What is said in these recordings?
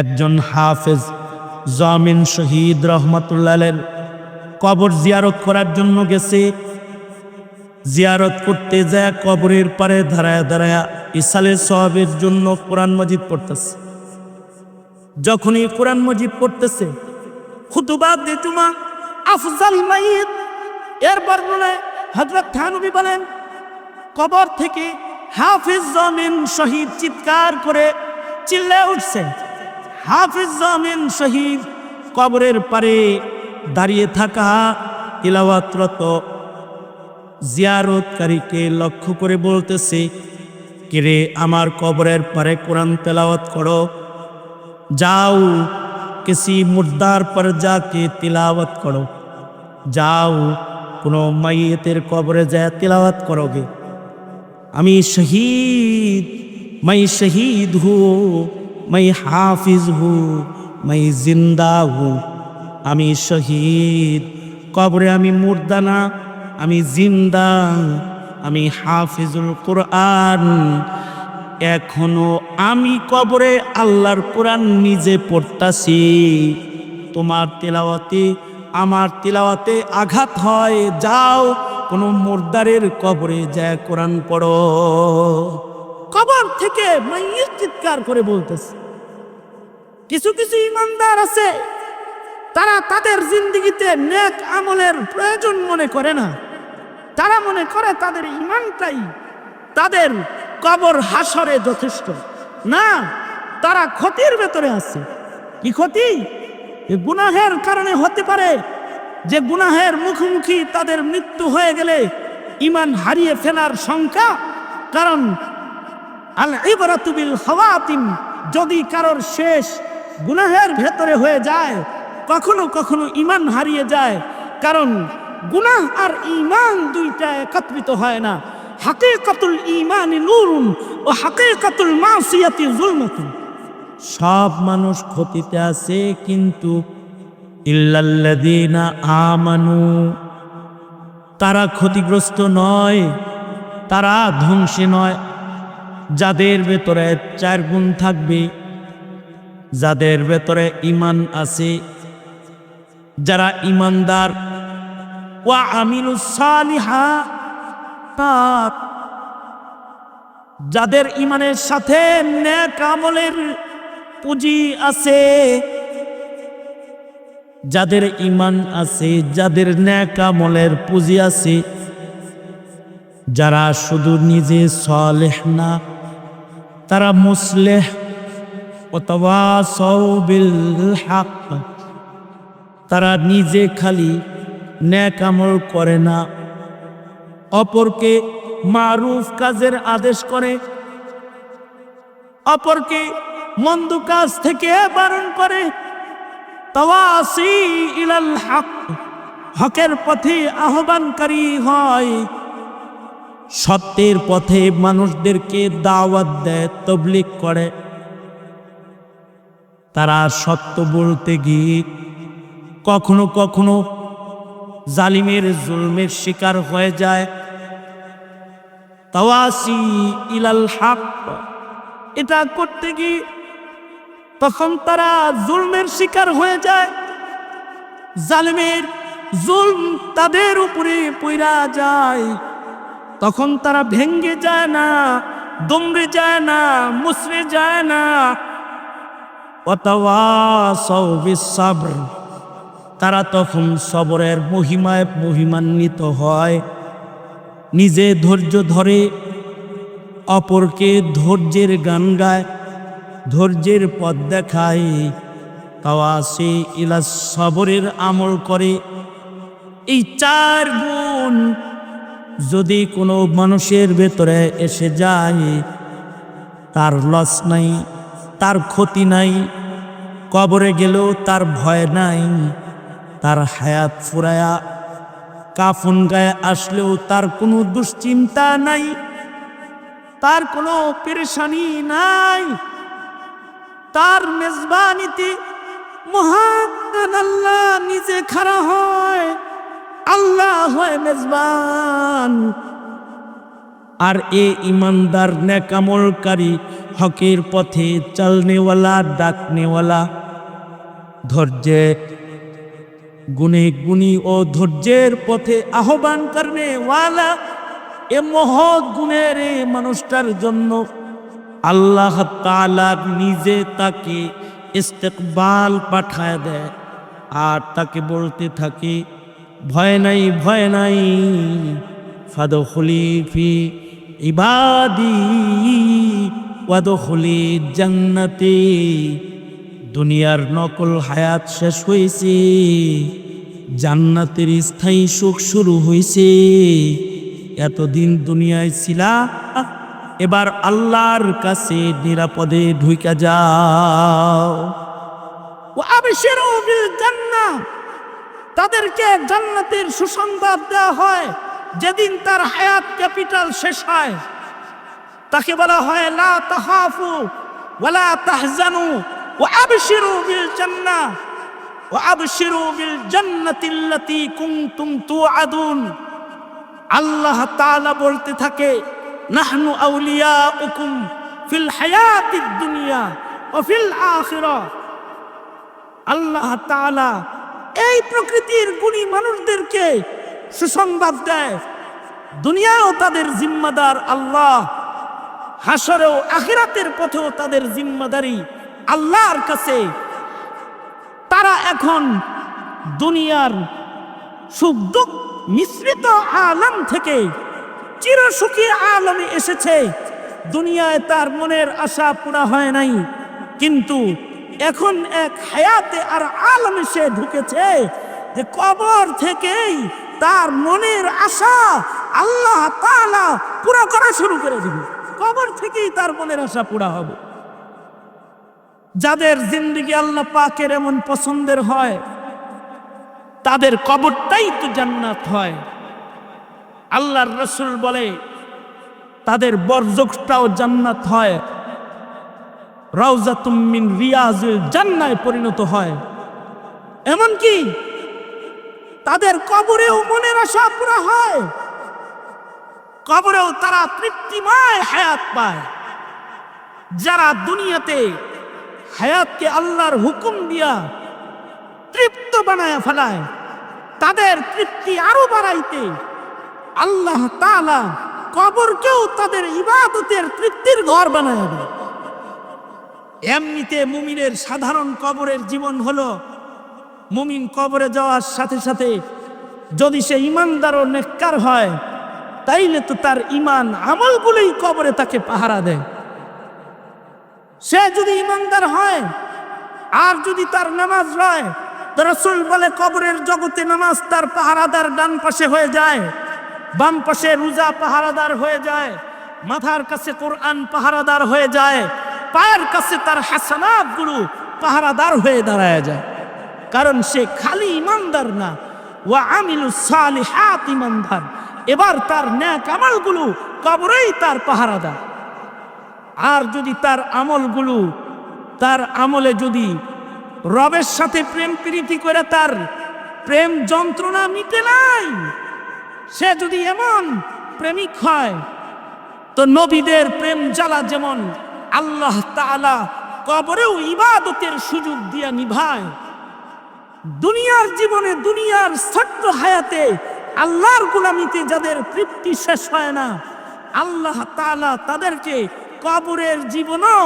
একজন হাফেজ, জামিন শহীদ রহমতুল্লালের কবর জিয়ারত করার জন্য গেছে। জিয়ারত করতে যায় কবরের পারে ধারায় দাঁড়ায় ইসালে সবের জন্য কোরআন মজিদ পড়তেছে। যখনই কোরআন মজিদ পড়তেছে, খুতুবা দেতুমা আফজাল মাইদ এর বর্ণনায় হজরত থানবী বলেন, কবর থেকে হাফিজ জমিন শহীদ চিৎকার করে চিল্লে উঠছে। হাফিজ জামিন শহীদ কবরের পারে দাঁড়িয়ে থাকা ইলাওয়াতরত জিয়ারতকারীকে লক্ষ্য করে বলতেছে, কিরে, আমার কবরের পারে কোরআন তেলাওয়াত করো। যাও, কিসি মুদার পর যাকে তিলাওয়াত করো। যাও, কোনো মাইয়েতের কবরে যায় তিলাওয়াত করোগে। আমি শহীদ, মাই শহীদ হো মাই হাফিজ হু মাই জিন্দা হু আমি শহীদ, কবরে আমি মুর্দা না আমি জিন্দা, আমি হাফিজুল কোরআন। এখনও আমি কবরে আল্লাহর কোরআন নিজে পড়তাছি। তোমার তেলাওয়াতে আমার তেলাওয়াতে আঘাত হয়, যাও কোনো মোরদারের কবরে যায় কোরআন পড়ো। কবর থেকে মাইয়ের চিৎকার করে বলতেছে। কিছু কিছু ইমানদার আছে, তারা তাদের জিন্দগিতে নেক আমলের প্রয়োজন মনে করে না। তারা মনে করে তাদের ইমানটাই তাদের কবর হাসরে যথেষ্ট। না, তারা ক্ষতির ভেতরে আছে। কি ক্ষতি? গুনাহের কারণে হতে পারে যে গুনাহের মুখোমুখি তাদের মৃত্যু হয়ে গেলে ইমান হারিয়ে ফেলার শঙ্কা। কারণ আল ইবরাতুবিল খাওয়াতিম যদি কারোর শেষ গুনাহের ভেতরে হয়ে যায়, কখনো কখনো ইমান হারিয়ে যায়। কারণ গুনাহ আর ইমান দুইটা একত্রিত হয় না। হাকিকাতুল ইমানি নূরুন ও হাকে হাকিকাতুল মাসিয়াতি জুলমাতুন। সব মানুষ ক্ষতিতে আছে কিন্তু ইল্লাল্লাযীনা আমানু, তারা ক্ষতিগ্রস্ত নয়, তারা ধ্বংসে নয়। যাদের ভেতরে চার গুণ থাকবে, যাদের ভেতরে ইমান আছে, যারা ইমানদার ওয়া আমিলু সালিহা যাদের ইমানের সাথে নেক আমলের পুঁজি আছে, যাদের ইমান আছে, যাদের ন্যাক আমলের পুঁজি আছে, যারা শুধু নিজে সলেহ না তারা মুসলেহ হাক তারা নিজে খালি ন্যাক আমল করে না। অপরকে মারুফ কাজের আদেশ করে। অপরকে মন্দ কাজ থেকে বারণ করে। হকের পথে আহ্বানকারী হয়। সত্যের পথে মানুষদেরকে দাওয়াত দেয় তবলিক করে। তারা সত্য বলতে গিয়ে কখনো কখনো জালিমের জুলমের শিকার হয়ে যায়। তাওয়াসি ইলাল হক, এটা করতে গিয়ে তখন তারা জুলমের শিকার হয়ে যায়। জালিমের জুলম তাদের উপরে পইরা যায়। তখন তারা ভেঙ্গে যায় না, দমড়ে যায় না মুসরে যায় না। তারা তখন সবরের মহিমায় মহিমান্বিত হয়। নিজে ধৈর্য ধরে অপরকে ধৈর্যের গান গায়, ধৈর্যের পথ দেখায়। তাওয়াসে ইলা সবরের আমল করে। এই চার গুণ যদি কোনো মানুষের ভেতরে এসে যায়, তার লস নাই, তার ক্ষতি নাই, কবরে গেলেও তার ভয় নাই, তার হায়াত ফুরায়া, কাফন গায়ে আসলেও তার কোনো দুশ্চিন্তা নাই, তার কোনো পেরেশানি নাই, তার মেজবানিতে মহান আল্লাহ নিজে খাড়া হয়। আল্লাহ মেজবান। আর এ ইমানদার নেকামলকারী হকের পথে চলনেওয়ালা, ডাকনেওয়ালা, ধৈর্যে গুণে গুণী ও ধৈর্যের পথে আহ্বান করনে ওয়ালা। এ মহৎ গুণের এ মানুষটার জন্য আল্লাহ তাআলা নিজে তাকে ইস্তেকবাল পাঠায় দেয়। আর তাকে বলতে থাকে ভয় নাই ভয় নাই। ফাদখলি ফি ইবাদি, ওয়াদখলি জান্নাতে। দুনিয়ার নকল হায়াত শেষ হয়েছে জান্নাতের স্থায়ী সুখ শুরু হয়েছে এতদিন দুনিয়ায় ছিলা, এবার আল্লাহর কাছে নিরাপদে ঢুইকা যাও। আবিষ্কার তাদেরকে জান্নাতের সুসংবাদ দেওয়া হয়, যেদিন তার হায়াত ক্যাপিটাল শেষ হয়। তাকে বলা হয়, লা তাহাফু ওয়ালা তাহজানু ওয়া আবশিরু বিল জান্নাহ ওয়া আবশিরু বিল জান্নাতিল্লাতি কুনতুম তুআদুন। আল্লাহ তাআলা বলতে থাকে, নাহনু আউলিয়াউকুম ফিল হায়াতিদ দুনিয়া ও ফিল আখিরাহ আল্লাহ তাআলা এই প্রকৃতির গুণী মানুষদেরকে সুসংবাদ দেয়। দুনিয়াও তাদের জিম্মাদার আল্লাহ। হাসরেও আখিরাতের পথেও তাদের জিম্মাদারি আল্লাহর কাছে। তারা এখন দুনিয়ার সুখ দুঃখ মিশ্রিত আলম থেকে চিরসুখী আলমে এসেছে। দুনিয়ায় তার মনের আশা পুরা হয় নাই। কিন্তু এখন এক হায়াতে আর আলমে সে ঢুকেছে যে কবর থেকেই তার মনের আশা আল্লাহ তাআলা পুরা করা শুরু করে দিবে। কবর থেকেই তার মনের আশা পুরা হবে। যাদের জিন্দগি আল্লাহ পাকের এমন পছন্দের হয়, তাদের কবরটাই তো জান্নাত হয়। আল্লাহর রসুল বলে, তাদের বরজকটাও জান্নাত হয়। রাউজাতুমিন রিয়াজুল জান্নায় পরিণত হয়। এমনকি তাদের কবরেও মনের আশা পুরা হয়। কবরেও তারা তৃপ্তিময় হায়াত পায়। যারা দুনিয়াতে হায়াতকে আল্লাহর হুকুম দিয়া তৃপ্ত বানায় ফেলায়, তাদের তৃপ্তি আরও বাড়াইতে আল্লাহ তাআলা কবরকেও তাদের ইবাদতের তৃপ্তির ঘর বানায় দেয়। এমনিতে মুমিনের সাধারণ কবরের জীবন হলো মুমিন কবরে যাওয়ার সাথে সাথে যদি সে ইমানদার ও নেককার হয়, তাইলে তো তার ইমান আমলগুলোই কবরে তাকে পাহারা দেয়। সে যদি ইমানদার হয় আর যদি তার নামাজ হয় রসুল বলে, কবরের জগতে নামাজ তার পাহারাদার ডান পাশে হয়ে যায়, বাম পাশে রোজা পাহারাদার হয়ে যায়, মাথার কাছে কোরআন পাহারাদার হয়ে যায় পায়ের কাছে তার হাসানাত গুরু পাহারাদার হয়ে দাঁড়ায় যায়। কারণ সে খালি ইমানদার না। ওয়া আমিলু সালিহাত ইমানদার। এবার তার ন্যাক আমলগুলো কবরেই তার পাহারাদার। আর যদি তার আমলগুলো, তার আমলে যদি রবের সাথে প্রেম প্রীতি করে তার প্রেম যন্ত্রণা মিটে নাই, সে যদি এমন প্রেমিক হয়, তো নবীদের প্রেম জ্বালা যেমন আল্লাহ তাআলা কবরেও ইবাদতের সুযোগ দিয়া নিভায়। দুনিয়ার জীবনে দুনিয়ার ছোট্ট হায়াতে আল্লাহর গুলামিতে যাদের তৃপ্তি শেষ হয় না, আল্লাহ তাআলা তাদেরকে কবরের জীবনও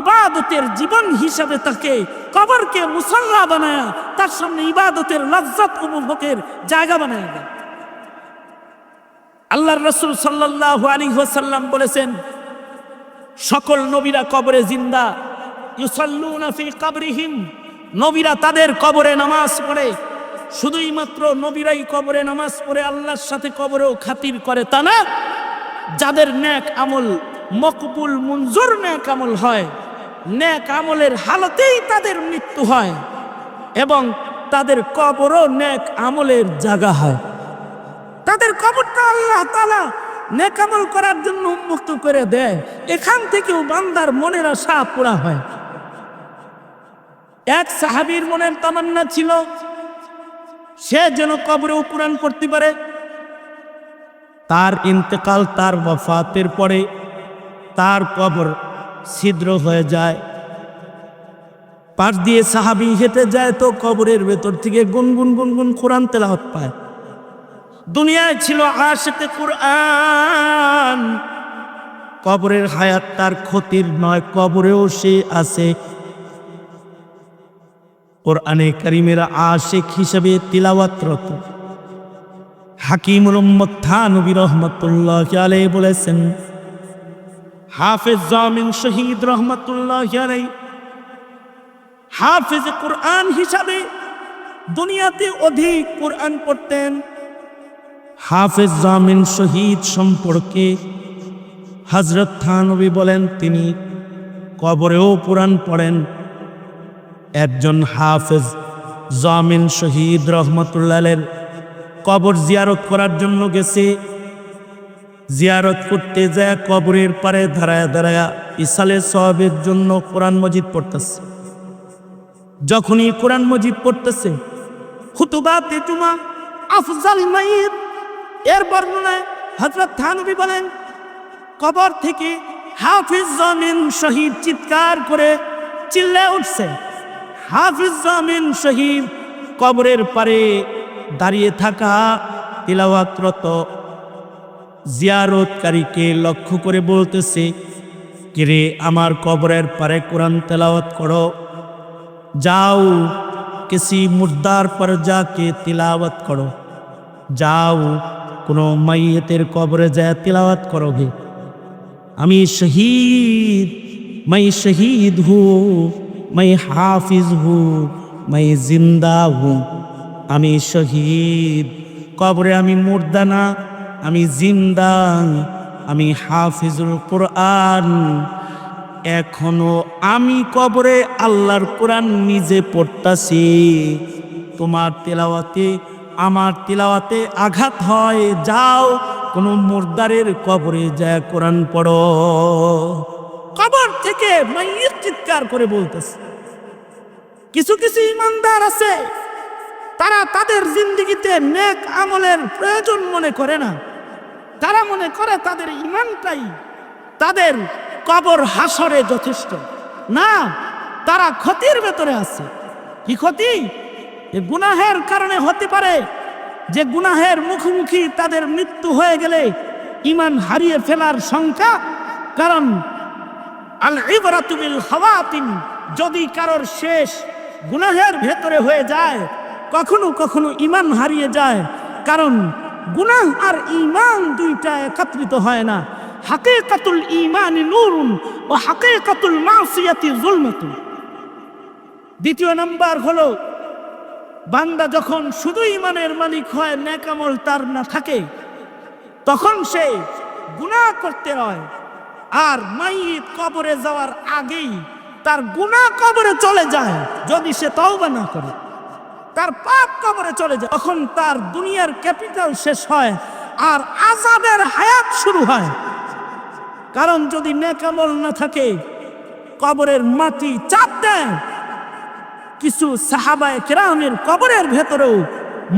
ইবাদতের জীবন হিসাবে তাকে কবরকে মুসল্লা বানায় তার সামনে ইবাদতের লজ্জত উপভোগের জায়গা বানায় দেয়। আল্লাহর রসুল সাল্লাল্লাহু আলাইহি ওয়াসাল্লাম বলেছেন সকল নবীরা কবরে জিন্দা। ইউসাল্লুনা ফি কবরিহিম। নবীরা তাদের কবরে নামাজ পড়ে। শুধুই মাত্র নবীরাই কবরে নামাজ পড়ে, আল্লাহর সাথে কবরেও খাতির করে তা না। যাদের ন্যাক আমল মকবুল মঞ্জুর ন্যাক আমল হয়, ন্যাক আমলের হালতেই তাদের মৃত্যু হয় এবং তাদের কবরও ন্যাক আমলের জায়গা হয়। তাদের কবরটা আল্লাহ তালা নেকামল করার জন্য উন্মুক্ত করে দেয়। এখান থেকেও বান্দার মনের আশা পুরা হয়। এক সাহাবীর মনের তামান্না ছিল, সে যেন কবরে কোরআন করতে পারে। তার ইন্তেকাল, তার বফাতের পরে তার কবর ছিদ্র হয়ে যায়। পাশ দিয়ে সাহাবি হেঁটে যায় তো কবরের ভেতর থেকে গুনগুন গুনগুন কোরআন তেলাহত পায়। দুনিয়ায় ছিল আশেতে কোরআন। কবরের হায়াত তার ক্ষতির নয়, কবরেও সে আছে। কোরআনে করিমের আশেক হিসেবে তিলাওয়াতরত। হাকিম মোহাম্মদ থানবী রহমতুল্লাহ আলাই বলেছেন, হাফেজ জামিন শহীদ রহমতুল্লাহ আলাই হাফেজ কোরআন হিসাবে দুনিয়াতে অধিক কোরআন পড়তেন। হাফেজ জামিন শহীদ সম্পর্কে হজরত থানবী বলেন, তিনি কবরেও কোরআন পড়েন। একজন হাফেজ জামিন শহীদ রহমতুল্লাহের কবর জিয়ারত করার জন্য গেছে। জিয়ারত করতে যায় কবরের পারে দাঁড়ায় দাঁড়ায় ইসালে সবের জন্য কোরআন মজিদ পড়তেছে। যখনই কোরআন মজিদ পড়তেছে, খুতুবাতে জুমা, আফজাল মাইদ এর বর্ণনায় হজরত থানবী বলেন, কবর থেকে হাফিজ জমিন শহীদ চিৎকার করে চিল্লে উঠছে। হাফিজ জমিন শহীদ কবরের পারে দাঁড়িয়ে থাকা তিলাওয়াতরত জিয়ারতকারীকে লক্ষ্য করে বলতেছে, কিরে, আমার কবরের পারে কোরআন তেলাওয়াত করো। যাও, কিসি মুর্দার পর যাকে তিলাওয়াত করো। যাও কোনো মাইয়েতের কবরে যায় তিলাওয়াত ভে আমি শহীদ, মাই শহীদ হু, মাই হাফিজ হু, মাই জিন্দা হু। আমি শহীদ, কবরে আমি মুর্দা না আমি জিন্দা, আমি হাফিজুল কোরআন। এখনও আমি কবরে আল্লাহর কোরআন নিজে পড়তাছি। তোমার তেলাওয়াতে আমার তিলাওয়াতে আঘাত হয়, যাও কোনো মুর্দারের কবরে যায়, কোরআন পড়ো। কবর থেকে মাইয়ের চিৎকার করে বলতেছে। কিছু কিছু ইমানদার আছে, তারা তাদের জিন্দিগিতে নেক আমলের প্রয়োজন মনে করে না। তারা মনে করে তাদের ইমানটাই তাদের কবর হাসরে যথেষ্ট। না, তারা ক্ষতির ভেতরে আছে। কি ক্ষতি? এ গুনাহের কারণে হতে পারে যে গুনাহের মুখোমুখি তাদের মৃত্যু হয়ে গেলে ইমান হারিয়ে ফেলার সংখ্যা কারণ আল ইবরাতুবিল খাওয়াতিন, যদি কারোর শেষ গুনাহের ভেতরে হয়ে যায়, কখনো কখনো ইমান হারিয়ে যায়। কারণ গুনাহ আর ইমান দুইটা একত্রিত হয় না। হাকিকাতুল ইমান নূরুন ও হাকিকাতুল মাসিয়াতি জুলমাতুন। দ্বিতীয় নাম্বার হলো বান্দা যখন শুধু ইমানের মালিক হয় নেকামল তার না থাকে, তখন সে গুনাহ করতে হয়। আর মাইত কবরে যাওয়ার আগেই তার গুনাহ কবরে চলে যায়, যদি সে তওবা না করে। তার পাপ কবরে চলে যায়, তখন তার দুনিয়ার ক্যাপিটাল শেষ হয় আর আজাবের হায়াত শুরু হয়। কারণ যদি নেকামল না থাকে, কবরের মাটি চাপ দেয় কিছু সাহাবায় কেরামের কবরের ভেতরেও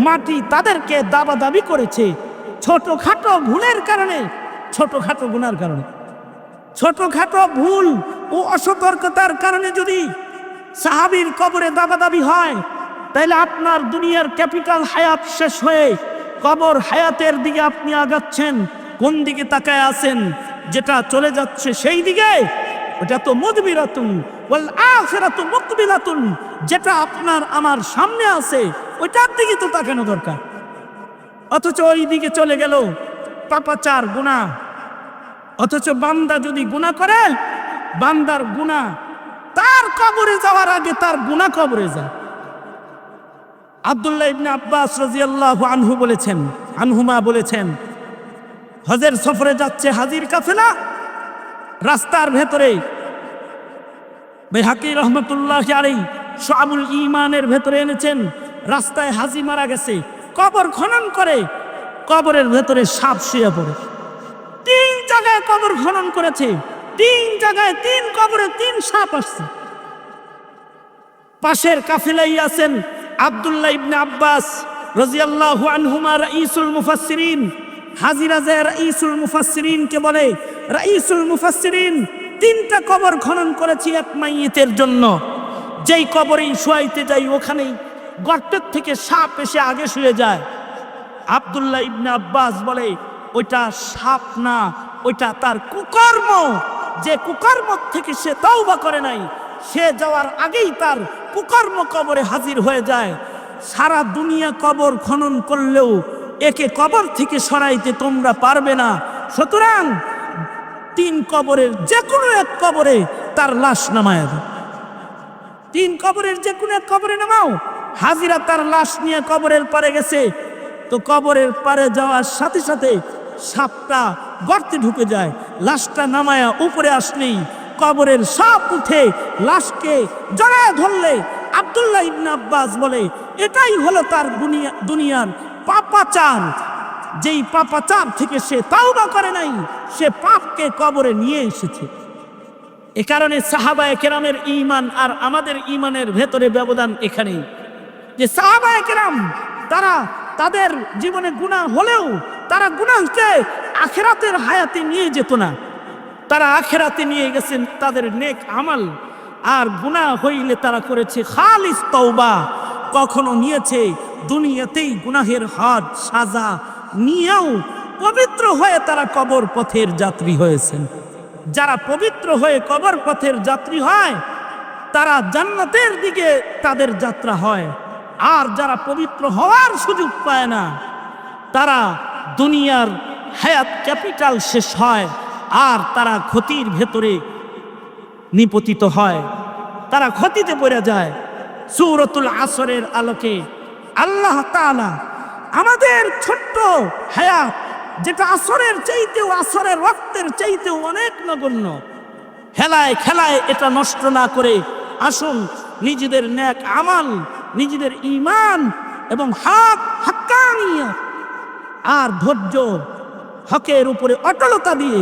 মাটি তাদেরকে দাবাদাবি করেছে। ছোটখাটো ভুলের কারণে, ছোটখাটো গুনার কারণে। ছোটখাটো ভুল ও অসতর্কতার কারণে যদি সাহাবির কবরে দাবাদাবি হয়, তাহলে আপনার দুনিয়ার ক্যাপিটাল হায়াত শেষ হয়ে কবর হায়াতের দিকে আপনি আগাচ্ছেন। কোন দিকে তাকায় আছেন? যেটা চলে যাচ্ছে সেই দিকে। ওটা তো মদবিরাতুন। যেটা আপনার আমার সামনে আছে, ওইটার দিকে তো তাকানো দরকার। অথচ ওই দিকে চলে গেল পাপাচার গুনাহ। অথচ বান্দা যদি গুনাহ করে, বান্দার গুনাহ তার কবরে যাওয়ার আগে তার গুনাহ কবরে যায়। আব্দুল্লাহ ইবনে আব্বাস রাদিয়াল্লাহু আনহু বলেছেন, আনহুমা বলেছেন, হজের সফরে যাচ্ছে হাজির কাফেলা, রাস্তার ভেতরে বেহাকি রহমতুল্লাহ আলাই শামুল ইমানের ভেতরে এনেছেন, রাস্তায় হাজি মারা গেছে, কবর খনন করে, কবরের ভেতরে সাপ শুয়ে পড়ে। তিন জায়গায় কবর খনন করেছে, তিন জায়গায় তিন কবরে তিন সাপ আসছে। পাশের কাফিলাই আছেন আব্দুল্লাহ ইবনে আব্বাস রাজিয়াল্লাহু আনহুমা রাইসুল মুফাসসিরিন। হাজিরা যে রাইসুল মুফাসসিরিনকে বলে, রাইসুল মুফাসসিরিন তিনটা কবর খনন করেছি এক মাইয়েতের জন্য। যেই কবরেই শুয়াইতে যাই, ওখানেই গর্তের থেকে সাপ এসে আগে শুয়ে যায়। আব্দুল্লাহ ইবনে আব্বাস বলে, ওইটা সাপ না, ওইটা তার কুকর্ম। যে কুকর্ম থেকে সে তওবা করে নাই, সে যাওয়ার আগেই তার কুকর্ম কবরে হাজির হয়ে যায়। সারা দুনিয়া কবর খনন করলেও একে কবর থেকে সরাইতে তোমরা পারবে না। সুতরাং তিন কবরের যে কোনো এক কবরে তার লাশ নামায় তিন কবরের যে কোনো এক কবরে নামাও। হাজিরা তার লাশ নিয়ে কবরের পারে গেছে। তো কবরের পারে যাওয়ার সাথে সাথে সাপটা গর্তে ঢুকে যায়। লাশটা নামায়া উপরে আসলেই কবরের সাপ উঠে লাশকে জড়ায় ধরলে আব্দুল্লাহ ইবনে আব্বাস বলে, এটাই হলো তার দুনিয়া দুনিয়ার পাপাচার। যেই পাপাচার থেকে সে তাওবা করে নাই, সে পাপকে কবরে নিয়ে এসেছে। এ কারণে সাহাবায় কেরামের ইমান আর আমাদের ইমানের ভেতরে ব্যবধান এখানেই। যে সাহাবায় কেরাম, তারা তাদের জীবনে গুণা হলেও তারা গুণাকে আখেরাতের হায়াতে নিয়ে যেত না। তারা আখেরাতে নিয়ে গেছেন তাদের নেক আমাল। আর গুনাহ হইলে তারা করেছে খালিস তওবা। কখনো নিয়েছে দুনিয়াতেই গুনাহের হজ, সাজা নিয়েও পবিত্র হয়ে তারা কবর পথের যাত্রী হয়েছেন। যারা পবিত্র হয়ে কবর পথের যাত্রী হয়, তারা জান্নাতের দিকে তাদের যাত্রা হয়। আর যারা পবিত্র হওয়ার সুযোগ পায় না, তারা দুনিয়ার হায়াত ক্যাপিটাল শেষ হয় আর তারা ক্ষতির ভেতরে নিপতিত হয়। তারা ক্ষতিতে পড়ে যায়। সূরতুল আসরের আলোকে আল্লাহ তাআলা আমাদের ছোট্ট হায়াত, যেটা আসরের চাইতেও, আসরের রক্তের চাইতেও অনেক নগণ্য। হেলায় খেলায় এটা নষ্ট না করে আসুন নিজেদের ন্যাক আমাল, নিজেদের ইমান এবং হাক হাক্কানিয়া আর ধৈর্য হকের উপরে অটলতা দিয়ে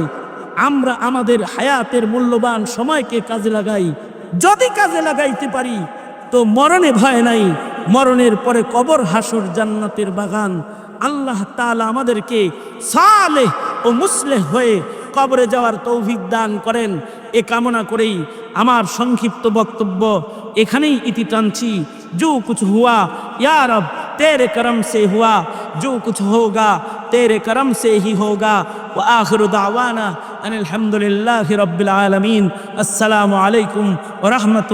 আমরা আমাদের হায়াতের মূল্যবান সময়কে কাজে লাগাই। যদি কাজে লাগাইতে পারি, তো মরণে ভয় নাই। মরণের পরে কবর হাসর জান্নাতের বাগান। আল্লাহ তালা আমাদেরকে সালে ও মুসলেহ হয়ে কবরে যাওয়ার তৌভিক দান করেন। এ কামনা করেই আমার সংক্ষিপ্ত বক্তব্য এখানেই ইতি টানছি। জু কুছ হুয়া ইয়ারব তেরে করম সে হুয়া। জু কুছ হোগা, তেরে করম সে হি হোগা। ও আখর দাওয়ানা أن الحمد لله رب আসসালামু আলাইকুম عليكم ورحمة